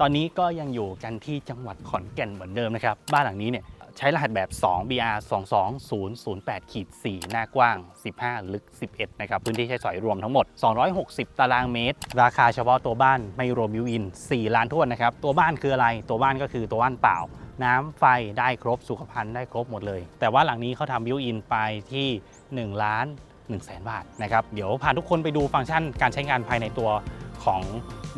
ตอนนี้ก็ยังอยู่กันที่จังหวัดขอนแก่นเหมือนเดิมนะครับ บ้านหลังนี้เนี่ยใช้รหัสแบบ 2 BR 22008ขีด4หน้ากว้าง 15 ลึก 11 นะครับ พื้นที่ใช้สอยรวมทั้งหมด 260 ตารางเมตร ราคาเฉพาะตัวบ้านไม่รวมบิวอิน 4 ล้านทวนนะครับ ตัวบ้านคืออะไร ตัวบ้านก็คือตัวบ้านเปล่า น้ำไฟได้ครบสุขภัณฑ์ได้ครบหมดเลย แต่ว่าหลังนี้เขาทำบิวอินไปที่1ล้าน1 0 0 0 0แบาทนะครับ เดี๋ยวพาทุกคนไปดูฟังก์ชันการใช้งานภายในตัว ของ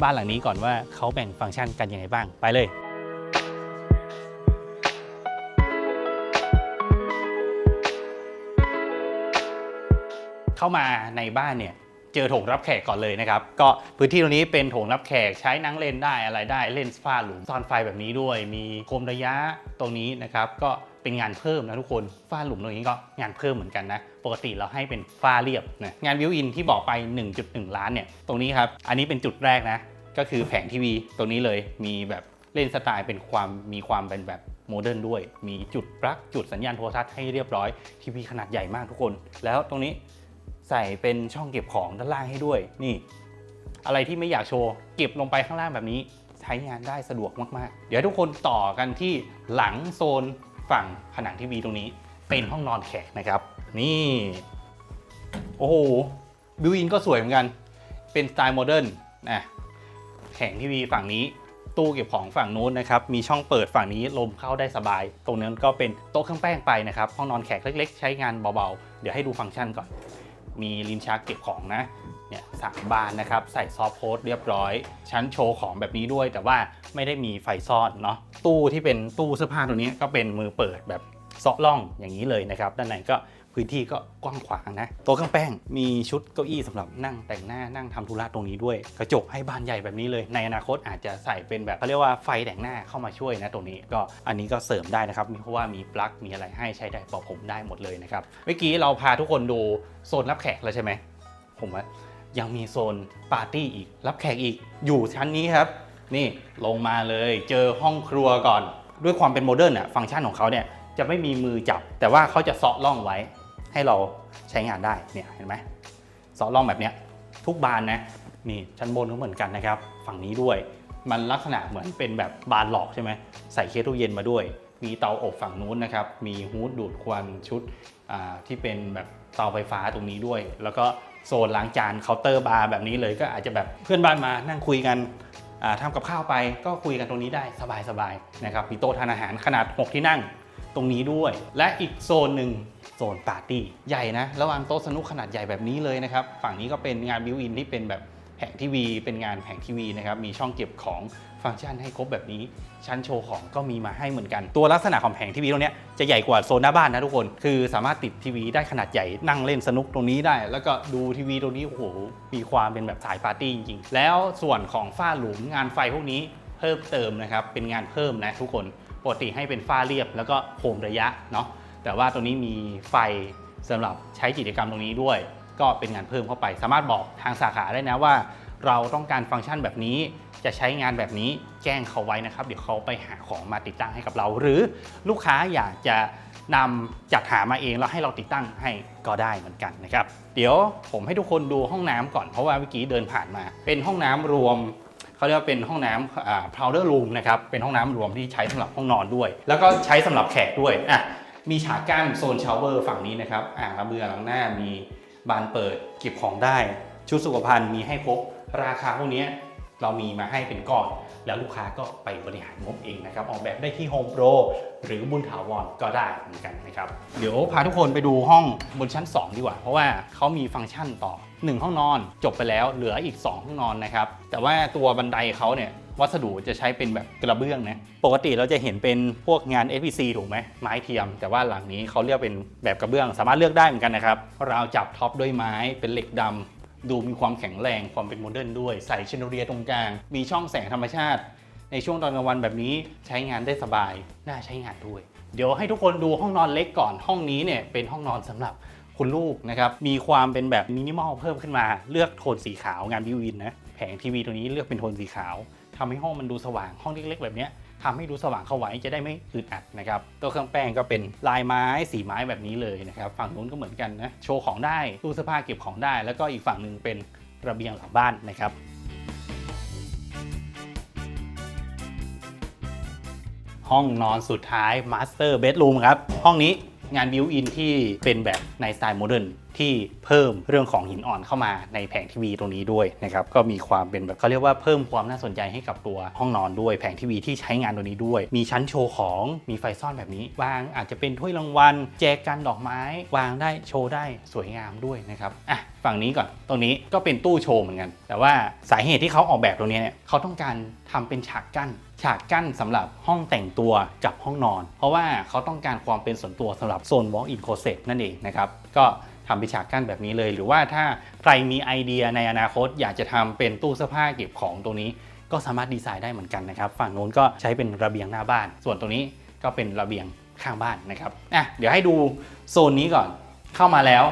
บ้านหลังนี้ก่อนว่าเขาแบ่งฟังก์ชันกันยังไงบ้างไปเลยเข้ามาในบ้านเนี่ยเจอโถงรับแขกก่อนเลยนะครับ ก็พื้นที่ตรงนี้เป็นโถงรับแขกใช้นั่งเล่นได้อะไรได้เล่นฟ้าหลุมซ่อนไฟแบบนี้ด้วย มีโคมระยะตรงนี้นะครับ ก็ เป็นงานเพิ่มนะทุกคนฝ้าหลุมตรงนี้ก็งานเพิ่มเหมือนกันนะ ปกติเราให้เป็นฝ้าเรียบนะงานวิวอินที่บอกไป 1.1 ล้านเนี่ยตรงนี้ครับอันนี้เป็นจุดแรกนะ ก็คือแผงทีวีตรงนี้เลยมีแบบเล่นสไตล์เป็นความมีความเป็นแบบโมเดิร์นด้วย มีจุดปลั๊กจุดสัญญาณโทรทัศน์ให้เรียบร้อยทีวีขนาดใหญ่มากทุกคน แล้วตรงนี้ใส่เป็นช่องเก็บของด้านล่างให้ด้วย นี่ อะไรที่ไม่อยากโชว์เก็บลงไปข้างล่างแบบนี้ ใช้งานได้สะดวกมาก ๆ เดี๋ยวทุกคนต่อกันที่หลังโซน ฝั่งผนังทีวีตรงนี้ เป็นห้องนอนแขกนะครับ นี่ โอ้โหบิวอินก็สวยเหมือนกัน เป็นสไตล์โมเดิร์นนะแข่งทีวีฝั่งนี้ตู้เก็บของฝั่งนู้นนะครับ มีช่องเปิดฝั่งนี้ลมเข้าได้สบาย ตรงนั้นก็เป็นโต๊ะเครื่องแป้งไปนะครับ ห้องนอนแขกเล็ก ๆ ใช้งานเบาๆ เดี๋ยวให้ดูฟังก์ชันก่อน มีลิ้นชักเก็บของนะ เนี่ยสามบานนะครับ ใส่ซอฟต์โพสเรียบร้อย ชั้นโชว์ของแบบนี้ด้วย แต่ว่าไม่ได้มีไฟซ่อนเนาะตู้ที่เป็นตู้เสื้อผ้าตัวนี้ก็เป็นมือเปิดแบบเซาะล่องอย่างนี้เลยนะครับ ด้านในก็พื้นที่ก็กว้างขวางนะโต๊ะเครื่องแป้งมีชุดเก้าอี้สำหรับนั่งแต่งหน้านั่งทำธุระตรงนี้ด้วย กระจกให้บานใหญ่แบบนี้เลย ในอนาคตอาจจะใส่เป็นแบบเขาเรียกว่าไฟแต่งหน้าเข้ามาช่วยนะตรงนี้ก็อันนี้ก็เสริมได้นะครับเพราะว่ามีปลั๊กมีอะไรให้ใช้ได้ปอผมได้หมดเลยนะครับเมื่อกี้เราพาทุกคนดูโซนรับแขกแล้วใช่ไหมผมว่า ยังมีโซนปาร์ตี้อีก รับแขกอีก อยู่ชั้นนี้ครับ นี่ลงมาเลยเจอห้องครัวก่อน ด้วยความเป็นโมเดิร์นอะฟังก์ชันของเขาเนี่ยจะไม่มีมือจับ แต่ว่าเขาจะเซาะล่องไว้ ให้เราใช้งานได้เนี่ยเห็นไหมเซาะล่องแบบเนี้ยทุกบานนะนี่ชั้นบนก็เหมือนกันนะครับ ฝั่งนี้ด้วย มันลักษณะเหมือนเป็นแบบบานหลอกใช่ไหมใส่เคสตู้เย็นมาด้วย มีเตาอบฝั่งนู้นนะครับ มีฮูดดูดควันชุดอ่าที่เป็นแบบเตาไฟฟ้าตรงนี้ด้วย แล้วก็ โซนล้างจานเคาน์เตอร์บาร์แบบนี้เลยก็อาจจะแบบเพื่อนบ้านมานั่งคุยกันอ่าทำกับข้าวไปก็คุยกันตรงนี้ได้สบายๆนะครับมีโต๊ะทานอาหารขนาด 6 ที่นั่งตรงนี้ด้วย และอีกโซนหนึ่งโซนปาร์ตี้ใหญ่นะระหว่างโต๊ะสนุกขนาดใหญ่แบบนี้เลยนะครับ ฝั่งนี้ก็เป็นงานบิวอินที่เป็นแบบ แผงทีวีเป็นงานแผงทีวีนะครับมีช่องเก็บของฟังก์ชันให้ครบแบบนี้ ชั้นโชว์ของก็มีมาให้เหมือนกัน ตัวลักษณะของแผงทีวีตรงเนี้ยจะใหญ่กว่าโซนหน้าบ้านนะทุกคน คือสามารถติดทีวีได้ขนาดใหญ่นั่งเล่นสนุกตรงนี้ได้ แล้วก็ดูทีวีตรงนี้โอ้โหมีความเป็นแบบสายปาร์ตี้จริงๆ แล้วส่วนของฝ้าหลุมงานไฟพวกนี้เพิ่มเติมนะครับเป็นงานเพิ่มนะทุกคนปกติให้เป็นฝ้าเรียบแล้วก็โคมระยะเนาะแต่ว่าตรงนี้มีไฟสำหรับใช้กิจกรรมตรงนี้ด้วย ก็เป็นงานเพิ่มเข้าไป สามารถบอกทางสาขาได้นะว่า เราต้องการฟังก์ชันแบบนี้ จะใช้งานแบบนี้แจ้งเขาไว้นะครับ เดี๋ยวเขาไปหาของมาติดตั้งให้กับเรา หรือลูกค้าอยากจะนำจัดหามาเองแล้วให้เราติดตั้งให้ก็ได้เหมือนกันนะครับ เดี๋ยวผมให้ทุกคนดูห้องน้ำก่อนเพราะว่าเมื่อกี้เดินผ่านมา เป็นห้องน้ำรวมเขาเรียกว่าเป็นห้องน้ำอ่า powder room นะครับ เป็นห้องน้ำรวมที่ใช้สำหรับห้องนอนด้วย แล้วก็ใช้สำหรับแขกด้วย อะ มีฉากกั้นโซนชาวเวอร์ฝั่งนี้นะครับ อ่างล้างมือล้างหน้า มี บานเปิดเก็บของได้ ชุดสุขภัณฑ์มีให้ครบราคาพวกนี้เรามีมาให้เป็นก้อน แล้วลูกค้าก็ไปบริหารงบเองนะครับ ออกแบบได้ที่ Home Pro หรือบุญถาวรก็ได้เหมือนกันนะครับ เดี๋ยวพาทุกคนไปดูห้องบนชั้น 2 ดีกว่า เพราะว่าเขามีฟังก์ชันต่อ 1 ห้องนอนจบไปแล้วเหลืออีก 2 ห้องนอนนะครับ แต่ว่าตัวบันไดเขาเนี่ยวัสดุจะใช้เป็นแบบกระเบื้องนะ ปกติเราจะเห็นเป็นพวกงาน SPC ถูกไหมไม้เทียม แต่ว่าหลังนี้เขาเรียกเป็นแบบกระเบื้อง สามารถเลือกได้เหมือนกันนะครับ ราวจับท็อปด้วยไม้เป็นเหล็กดำดูมีความแข็งแรงความเป็นโมเดิร์นด้วย ใส่เชนเรียตรงกลาง มีช่องแสงธรรมชาติ ในช่วงตอนกลางวันแบบนี้ใช้งานได้สบาย น่าใช้งานด้วย เดี๋ยวให้ทุกคนดูห้องนอนเล็กก่อน ห้องนี้เนี่ยเป็นห้องนอนสำหรับ คุณลูกนะครับมีความเป็นแบบมินิมอลเพิ่มขึ้นมา เลือกโทนสีขาวงานบิวินนะแผงทีวีตัวนี้เลือกเป็นโทนสีขาวทำให้ห้องมันดูสว่างห้องเล็กๆ แบบนี้ทำให้ดูสว่างเข้าไว้จะได้ไม่อึดอัดนะครับตัวเครื่องแป้งก็เป็นลายไม้สีไม้แบบนี้เลยนะครับฝั่งนู้นก็เหมือนกันนะโชว์ของได้ตู้เสื้อผ้าเก็บของได้ แล้วก็อีกฝั่งหนึ่งเป็นระเบียงหลังบ้านนะครับห้องนอนสุดท้าย Master Bedroom ครับ ห้องนี้ งานบิวอินที่เป็นแบบในสไตล์โมเดิร์น ที่เพิ่มเรื่องของหินอ่อนเข้ามาในแผงทีวีตรงนี้ด้วยนะครับก็มีความเป็นแบบเขาเรียกว่าเพิ่มความน่าสนใจให้กับตัวห้องนอนด้วยแผงทีวีที่ใช้งานตัวนี้ด้วย มีชั้นโชว์ของมีไฟซ่อนแบบนี้ วางอาจจะเป็นถ้วยรางวัลแจกันดอกไม้ วางได้โชว์ได้สวยงามด้วยนะครับอะฝั่งนี้ก่อนตรงนี้ก็เป็นตู้โชว์เหมือนกัน แต่ว่าสาเหตุที่เขาออกแบบตรงนี้เนี่ยเขาต้องการทำเป็นฉากกั้นฉากกั้นสำหรับห้องแต่งตัวกับห้องนอน เพราะว่าเขาต้องการความเป็นส่วนตัวสำหรับโซน walk-in closet นั่นเองนะครับก็ ทำเป็นฉากกั้นแบบนี้เลย หรือว่าถ้าใครมีไอเดียในอนาคต อยากจะทำเป็นตู้เสื้อผ้าเก็บของตรงนี้ ก็สามารถดีไซน์ได้เหมือนกันนะครับ ฝั่งโน้นก็ใช้เป็นระเบียงหน้าบ้าน ส่วนตรงนี้ก็เป็นระเบียงข้างบ้านนะครับอะเดี๋ยวให้ดูโซนนี้ก่อนเข้ามาแล้ว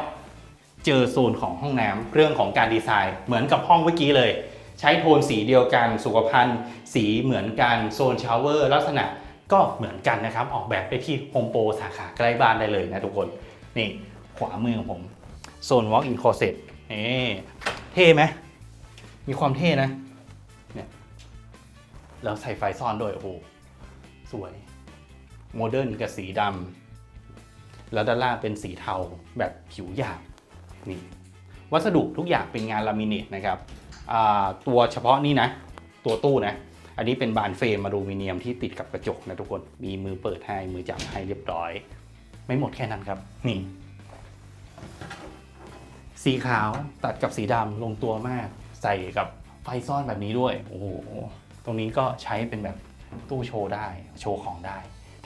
เจอโซนของห้องน้ำเรื่องของการดีไซน์เหมือนกับห้องเมื่อกี้เลย ใช้โทนสีเดียวกันสุขภัณฑ์สีเหมือนกันโซนชาวเวอร์ลักษณะก็เหมือนกันนะครับ ออกแบบไปที่โฮมโปรสาขาใกล้บ้านได้เลยนะทุกคน นี่ ขวามือของผมโซน walk in closet นี่เท่ไหมมีความเท่นะเนี่ยแล้วใส่ไฟซ่อนด้วยโอ้โหสวยโมเดิร์นกับสีดำแล้วด้านล่างเป็นสีเทาแบบผิวหยาบนี่วัสดุทุกอย่างเป็นงานลามิเนตนะครับตัวเฉพาะนี่นะ ตัวตู้นะ อันนี้เป็นบานเฟรมอลูมิเนียมที่ติดกับกระจกนะทุกคน มีมือเปิดให้มือจับให้เรียบร้อย ไม่หมดแค่นั้นครับ นี่ สีขาวตัดกับสีดำลงตัวมาก ใส่กับไฟซ่อนแบบนี้ด้วย โอ้โห ตรงนี้ก็ใช้เป็นแบบตู้โชว์ได้ โชว์ของได้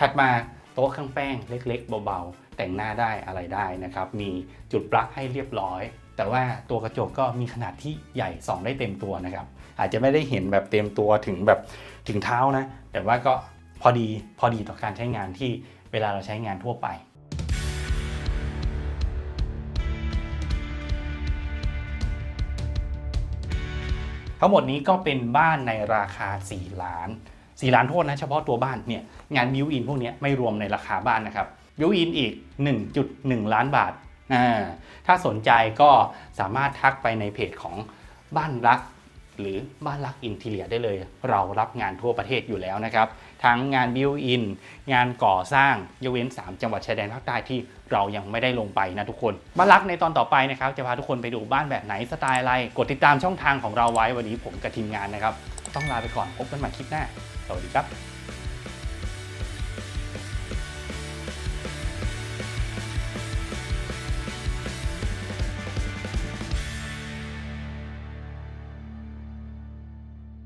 ถัดมาโต๊ะเครื่องแป้งเล็ก ๆ เบาๆ แต่งหน้าได้อะไรได้นะครับ มีจุดปลั๊กให้เรียบร้อย แต่ว่าตัวกระจกก็มีขนาดที่ใหญ่ส่องได้เต็มตัวนะครับ อาจจะไม่ได้เห็นแบบเต็มตัวถึงแบบถึงเท้านะ แต่ว่าก็พอดีพอดีต่อการใช้งานที่เวลาเราใช้งานทั่วไป ทั้งหมดนี้ก็เป็นบ้านในราคา 4 ล้าน 4 ล้านโทษนะเฉพาะตัวบ้านเนี่ยงานบิวอินพวกนี้ไม่รวมในราคาบ้านนะครับบิวอินอีก 1.1 ล้านบาท ถ้าสนใจก็สามารถทักไปในเพจของบ้านรัก หรือบ้านรักอินทีเลียได้เลย เรารับงานทั่วประเทศอยู่แล้วนะครับ ทั้งงานบิวอิน งานก่อสร้างยกเว้น 3 จังหวัดชายแดนภาคใต้ที่เรายังไม่ได้ลงไปนะทุกคน บ้านรักในตอนต่อไปนะครับจะพาทุกคนไปดูบ้านแบบไหนสไตล์อะไร กดติดตามช่องทางของเราไว้วันนี้ผมกับทีมงานนะครับ ต้องลาไปก่อนพบกันใหม่คลิปหน้า สวัสดีครับ